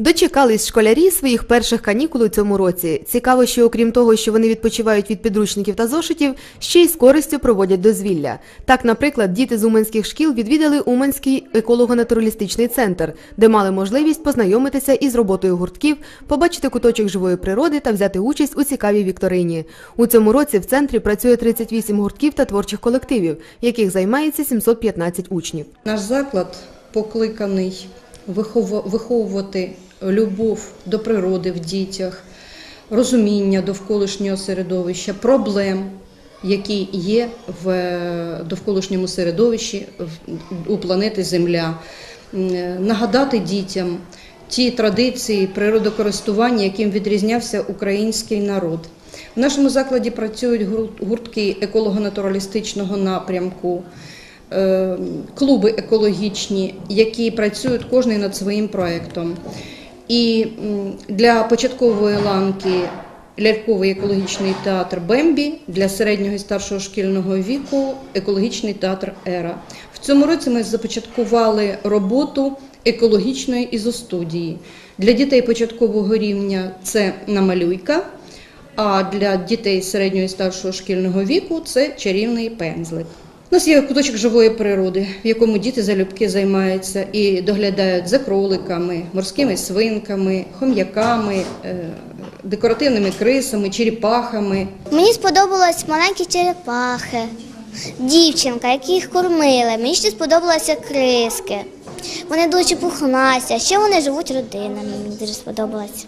Дочекались школярі своїх перших канікул у цьому році. Цікаво, що окрім того, що вони відпочивають від підручників та зошитів, ще й з користю проводять дозвілля. Так, наприклад, діти з уманських шкіл відвідали Уманський еколого-натуралістичний центр, де мали можливість познайомитися із роботою гуртків, побачити куточок живої природи та взяти участь у цікавій вікторині. У цьому році в центрі працює 38 гуртків та творчих колективів, яких займається 715 учнів. Наш заклад покликаний виховувати любов до природи в дітях, розуміння довколишнього середовища, проблем, які є в е, довколишньому середовищі у планети Земля, е, нагадати дітям ті традиції природокористування, яким відрізнявся український народ. В нашому закладі працюють гуртки еколого-натуралістичного напрямку, е, клуби екологічні, які працюють кожен над своїм проєктом. І для початкової ланки ляльковий екологічний театр Бембі, для середнього і старшого шкільного віку екологічний театр Ера. В цьому році ми започаткували роботу екологічної ізостудії. Для дітей початкового рівня це намалюйка, а для дітей середнього і старшого шкільного віку це чарівний пензлик. У нас є куточок живої природи, в якому діти залюбки займаються і доглядають за кроликами, морськими свинками, хом'яками, е, декоративними крисами, черепахами. Мені сподобались маленькі черепахи, дівчинка, які їх кормили. Мені ще сподобалися криски. Вони дуже пухнасті, ще вони живуть родинами. Мені дуже сподобалось.